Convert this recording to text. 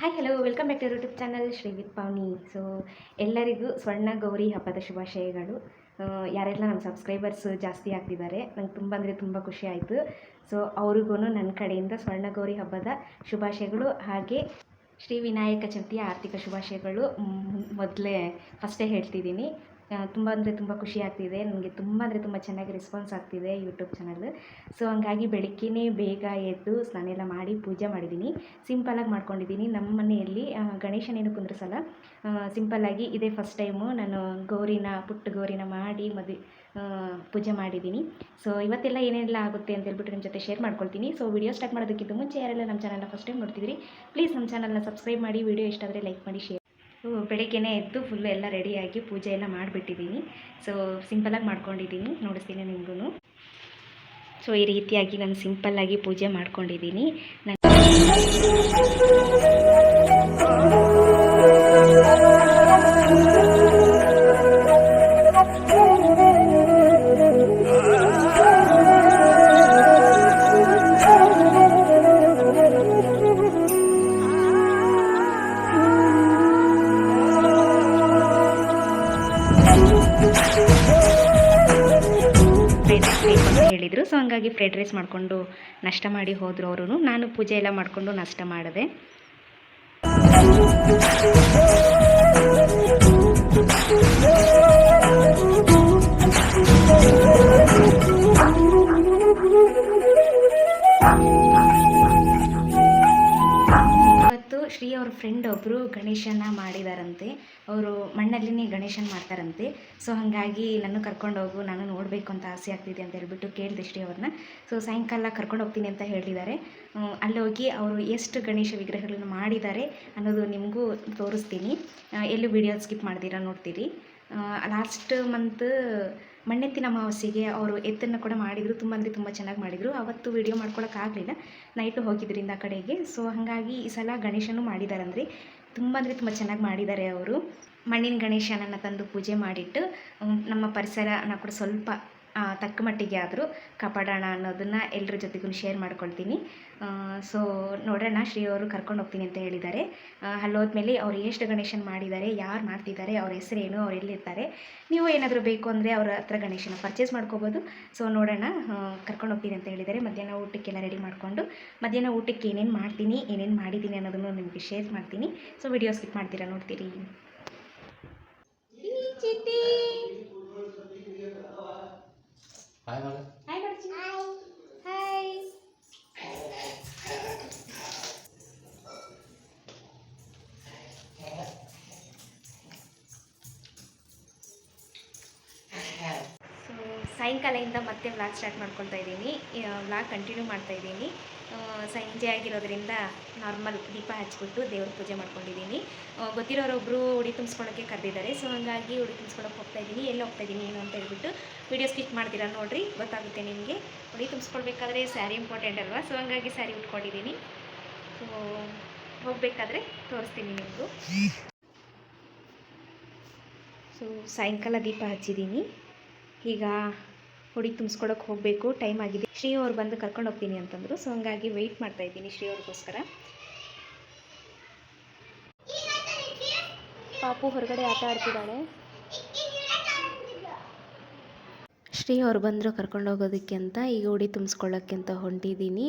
Hi hello welcome back to YouTube channel Shri Pavani so ಎಲ್ಲರಿಗೂ ಸ್ವರ್ಣ ಗೌರಿ ಹಬ್ಬದ ಶುಭಾಶಯಗಳು. ಯಾರೆಲ್ಲ ನಮ್ಮ ಸಬ್ಸ್ಕ್ರೈಬರ್ಸ್ ಜಾಸ್ತಿ ಆಗ್ತಿದ್ದಾರೆ, ನಂಗೆ ತುಂಬ ಅಂದರೆ ತುಂಬ ಖುಷಿ ಆಯಿತು. ಸೊ ಅವ್ರಿಗೂ ನನ್ನ ಕಡೆಯಿಂದ ಸ್ವರ್ಣ ಗೌರಿ ಹಬ್ಬದ ಶುಭಾಶಯಗಳು ಹಾಗೆ ಶ್ರೀ ವಿನಾಯಕ ಚವಿತಿಯ ಆರ್ಥಿಕ ಶುಭಾಶಯಗಳು. ಮೊದಲೇ ಫಸ್ಟೇ ಹೇಳ್ತಿದ್ದೀನಿ. ತುಂಬ ಅಂದರೆ ತುಂಬ ಖುಷಿ ಆಗ್ತಿದೆ. ನನಗೆ ತುಂಬ ಅಂದರೆ ತುಂಬ ಚೆನ್ನಾಗಿ ರೆಸ್ಪಾನ್ಸ್ ಆಗ್ತಿದೆ ಯೂಟ್ಯೂಬ್ ಚಾನಲ್ ಸೊ ಹಂಗಾಗಿ ಬೆಳಗ್ಗೆನೇ ಬೇಗ ಎದ್ದು ಸ್ನಾನ ಎಲ್ಲ ಮಾಡಿ ಪೂಜೆ ಮಾಡಿದ್ದೀನಿ ಸಿಂಪಲಾಗಿ ಮಾಡ್ಕೊಂಡಿದ್ದೀನಿ ನಮ್ಮ ಮನೆಯಲ್ಲಿ ಗಣೇಶನೇನು ಕುಂದ್ರಿಸಲ್ಲ ಸಿಂಪಲ್ಲಾಗಿ ಇದೇ ಫಸ್ಟ್ ಟೈಮು ನಾನು ಗೌರಿನ, ಪುಟ್ಟ ಗೌರಿನ ಮಾಡಿ ಮದುವೆ ಪೂಜೆ ಮಾಡಿದ್ದೀನಿ ಸೊ ಇವತ್ತೆಲ್ಲ ಏನೆಲ್ಲ ಆಗುತ್ತೆ ಅಂತ ಹೇಳ್ಬಿಟ್ಟು ನಿಮ್ಮ ಜೊತೆ ಶೇರ್ ಮಾಡ್ಕೊಳ್ತೀನಿ. ಸೊ ವಿಡಿಯೋ ಸ್ಟಾರ್ಟ್ ಮಾಡೋದಕ್ಕಿಂತ ಮುಂಚೆ ಯಾರೆಲ್ಲ ನಮ್ಮ ಚಾನಲ್ನ ಫಸ್ಟ್ ಟೈಮ್ ನೋಡ್ತಿದ್ರಿ ಪ್ಲೀಸ್ ನಮ್ಮ ಚಾನಲ್ನ ಸಬ್ಸ್ಕ್ರೈಬ್ ಮಾಡಿ ವಿಡಿಯೋ ಇಷ್ಟ ಆದರೆ ಲೈಕ್ ಮಾಡಿ ಶೇರ್ ಬೆಳಗ್ಗೆನೇ ಎದ್ದು ಫುಲ್ಲು ಎಲ್ಲ ರೆಡಿಯಾಗಿ ಪೂಜೆ ಎಲ್ಲ ಮಾಡಿಬಿಟ್ಟಿದ್ದೀನಿ. ಸೊ ಸಿಂಪಲಾಗಿ ಮಾಡ್ಕೊಂಡಿದ್ದೀನಿ. ನೋಡಿಸ್ತೀನಿ ನಿಮಗೂ ಸೊ ಈ ರೀತಿಯಾಗಿ ನಾನು ಸಿಂಪಲ್ಲಾಗಿ ಪೂಜೆ ಮಾಡ್ಕೊಂಡಿದ್ದೀನಿ. ನಾನು ಹೇಳಿದರು ಸೊ ಹಂಗಾಗಿ ಫ್ರೈಡ್ ರೈಸ್ ಮಾಡಿಕೊಂಡು ನಷ್ಟ ಮಾಡಿ ಹೋದರು ಅವರು ನಾನು ಪೂಜೆ ಎಲ್ಲ ಮಾಡಿಕೊಂಡು ನಷ್ಟ ಮಾಡಿದೆ. ಶ್ರೀ ಅವ್ರ ಫ್ರೆಂಡ್ ಒಬ್ಬರು ಗಣೇಶನ ಮಾಡಿದಾರಂತೆ. ಅವರು ಮಣ್ಣಲ್ಲಿನೇ ಗಣೇಶನ ಮಾಡ್ತಾರಂತೆ. ಸೊ ಹಾಗಾಗಿ ನಾನು ಹೋಗು, ನಾನು ನೋಡಬೇಕು ಅಂತ ಆಸೆ ಆಗ್ತಿದೆ ಅಂತ ಹೇಳ್ಬಿಟ್ಟು ಕೇಳಿದೆ ಶ್ರೀ ಅವ್ರನ್ನ. ಸೊ ಸಾಯಂಕಾಲ ಕರ್ಕೊಂಡು ಹೋಗ್ತೀನಿ ಅಂತ ಹೇಳಿದ್ದಾರೆ. ಅಲ್ಲಿ ಹೋಗಿ ಅವರು ಎಷ್ಟು ಗಣೇಶ ವಿಗ್ರಹಗಳನ್ನು ಮಾಡಿದ್ದಾರೆ ಅನ್ನೋದು ನಿಮಗೂ ತೋರಿಸ್ತೀನಿ. ಎಲ್ಲೂ ವಿಡಿಯೋ ಸ್ಕಿಪ್ ಮಾಡ್ತೀರಾ ನೋಡ್ತೀರಿ. ಲಾಸ್ಟ್ ಮಂತ್ ಮಣ್ಣೆತ್ತಿನ ಅಮಾವಾಸ್ಯೆಗೆ ಅವರು ಎತ್ತನ್ನು ಕೂಡ ಮಾಡಿದರು. ತುಂಬ ಅಂದರೆ ತುಂಬ ಚೆನ್ನಾಗಿ ಮಾಡಿದರು. ಅವತ್ತು ವಿಡಿಯೋ ಮಾಡ್ಕೊಳಕ್ಕಾಗಲಿಲ್ಲ ನೈಟು ಹೋಗಿದ್ದರಿಂದ ಆ ಕಡೆಗೆ. ಸೊ ಹಾಗಾಗಿ ಈ ಸಲ ಗಣೇಶನೂ ಮಾಡಿದಾರಂದರೆ ತುಂಬ ಅಂದರೆ ತುಂಬ ಚೆನ್ನಾಗಿ ಮಾಡಿದ್ದಾರೆ ಅವರು. ಮಣ್ಣಿನ ಗಣೇಶನನ್ನು ತಂದು ಪೂಜೆ ಮಾಡಿಟ್ಟು ನಮ್ಮ ಪರಿಸರನ ಕೂಡ ಸ್ವಲ್ಪ ತಕ್ಕ ಮಟ್ಟಿಗೆ ಆದರೂ ಕಾಪಾಡೋಣ ಅನ್ನೋದನ್ನು ಎಲ್ಲರ ಜೊತೆಗೂ ಶೇರ್ ಮಾಡ್ಕೊಳ್ತೀನಿ. ಸೊ ನೋಡೋಣ ಶ್ರೀ ಅವರು ಕರ್ಕೊಂಡು ಹೋಗ್ತೀನಿ ಅಂತ ಹೇಳಿದ್ದಾರೆ. ಅಲ್ಲೋದ್ಮೇಲೆ ಅವ್ರು ಎಷ್ಟು ಗಣೇಶನ್ ಮಾಡಿದ್ದಾರೆ, ಯಾರು ಮಾಡ್ತಿದ್ದಾರೆ, ಅವ್ರ ಹೆಸರೇನು, ಅವ್ರು ಎಲ್ಲಿರ್ತಾರೆ, ನೀವು ಏನಾದರೂ ಬೇಕು ಅಂದರೆ ಅವರ ಹತ್ರ ಗಣೇಶನ ಪರ್ಚೇಸ್ ಮಾಡ್ಕೋಬೋದು. ಸೊ ನೋಡೋಣ ಕರ್ಕೊಂಡು ಹೋಗ್ತೀನಿ ಅಂತ ಹೇಳಿದ್ದಾರೆ. ಮಧ್ಯಾಹ್ನ ಊಟಕ್ಕೆಲ್ಲ ರೆಡಿ ಮಾಡಿಕೊಂಡು, ಮಧ್ಯಾಹ್ನ ಊಟಕ್ಕೆ ಏನೇನು ಮಾಡ್ತೀನಿ, ಏನೇನು ಮಾಡಿದ್ದೀನಿ ಅನ್ನೋದನ್ನು ನಿಮಗೆ ಶೇರ್ ಮಾಡ್ತೀನಿ. ಸೊ ವಿಡಿಯೋ ಸ್ಕಿಪ್ ಮಾಡ್ತೀರಾ ನೋಡ್ತೀರಿ. ಸಾಯಂಕಾಲದಿಂದ ಮತ್ತೆ ವ್ಲಾಗ್ ಸ್ಟಾರ್ಟ್ ಮಾಡ್ಕೊತಾ ಇದ್ದೀನಿ. ವ್ಲಾಗ್ ಕಂಟಿನ್ಯೂ ಮಾಡ್ತಾ ಇದ್ದೀನಿ. ಸಂಜೆ ಆಗಿರೋದ್ರಿಂದ ನಾರ್ಮಲ್ ದೀಪ ಹಚ್ಬಿಟ್ಟು ದೇವ್ರ ಪೂಜೆ ಮಾಡ್ಕೊಂಡಿದ್ದೀನಿ. ಗೊತ್ತಿರೋರೊಬ್ಬರು ಉಡಿ ತುಂಬಿಸ್ಕೊಳಕ್ಕೆ ಕರೆದಿದ್ದಾರೆ. ಸೊ ಹಾಗಾಗಿ ಉಡಿ ತುಂಬಿಸ್ಕೊಳಕ್ಕೆ ಹೋಗ್ತಾ ಇದ್ದೀನಿ. ಎಲ್ಲಿ ಹೋಗ್ತಾ ಇದ್ದೀನಿ ಏನು ಅಂತ ಹೇಳ್ಬಿಟ್ಟು ವಿಡಿಯೋ ಸ್ಕಿಪ್ ಮಾಡ್ತೀರಾ ನೋಡಿರಿ. ಗೊತ್ತಾಗುತ್ತೆ ನಿಮಗೆ. ಉಡಿ ತುಂಬಿಸ್ಕೊಳ್ಬೇಕಾದ್ರೆ ಸ್ಯಾರಿ ಇಂಪಾರ್ಟೆಂಟ್ ಅಲ್ವಾ? ಸೊ ಹಂಗಾಗಿ ಸ್ಯಾರಿ ಉಟ್ಕೊಂಡಿದ್ದೀನಿ. ಸೊ ಹೋಗಬೇಕಾದ್ರೆ ತೋರಿಸ್ತೀನಿ ನಿಮಗೂ. ಸೊ ಸಾಯಂಕಾಲ ದೀಪ ಹಚ್ಚಿದ್ದೀನಿ. ಈಗ ಹುಡಿ ತುಂಬಿಸ್ಕೊಡಕ್ಕೆ ಹೋಗಬೇಕು ಟೈಮ್ ಆಗಿದೆ. ಶ್ರೀ ಅವ್ರು ಬಂದು ಕರ್ಕೊಂಡು ಹೋಗ್ತೀನಿ ಅಂತಂದರು. ಸೊ ಹಂಗಾಗಿ ವೆಯ್ಟ್ ಮಾಡ್ತಾ ಇದ್ದೀನಿ ಶ್ರೀ ಅವ್ರಿಗೋಸ್ಕರ. ಪಾಪು ಹೊರಗಡೆ ಆಟ ಆಡ್ತಿದ್ದಾಳೆ. ಶ್ರೀ ಅವ್ರು ಬಂದರು ಕರ್ಕೊಂಡು ಹೋಗೋದಕ್ಕೆ ಅಂತ, ಈಗ ಉಡಿ ತುಂಬಿಸ್ಕೊಳ್ಳೋಕ್ಕೆ ಅಂತ ಹೊಂಟಿದ್ದೀನಿ.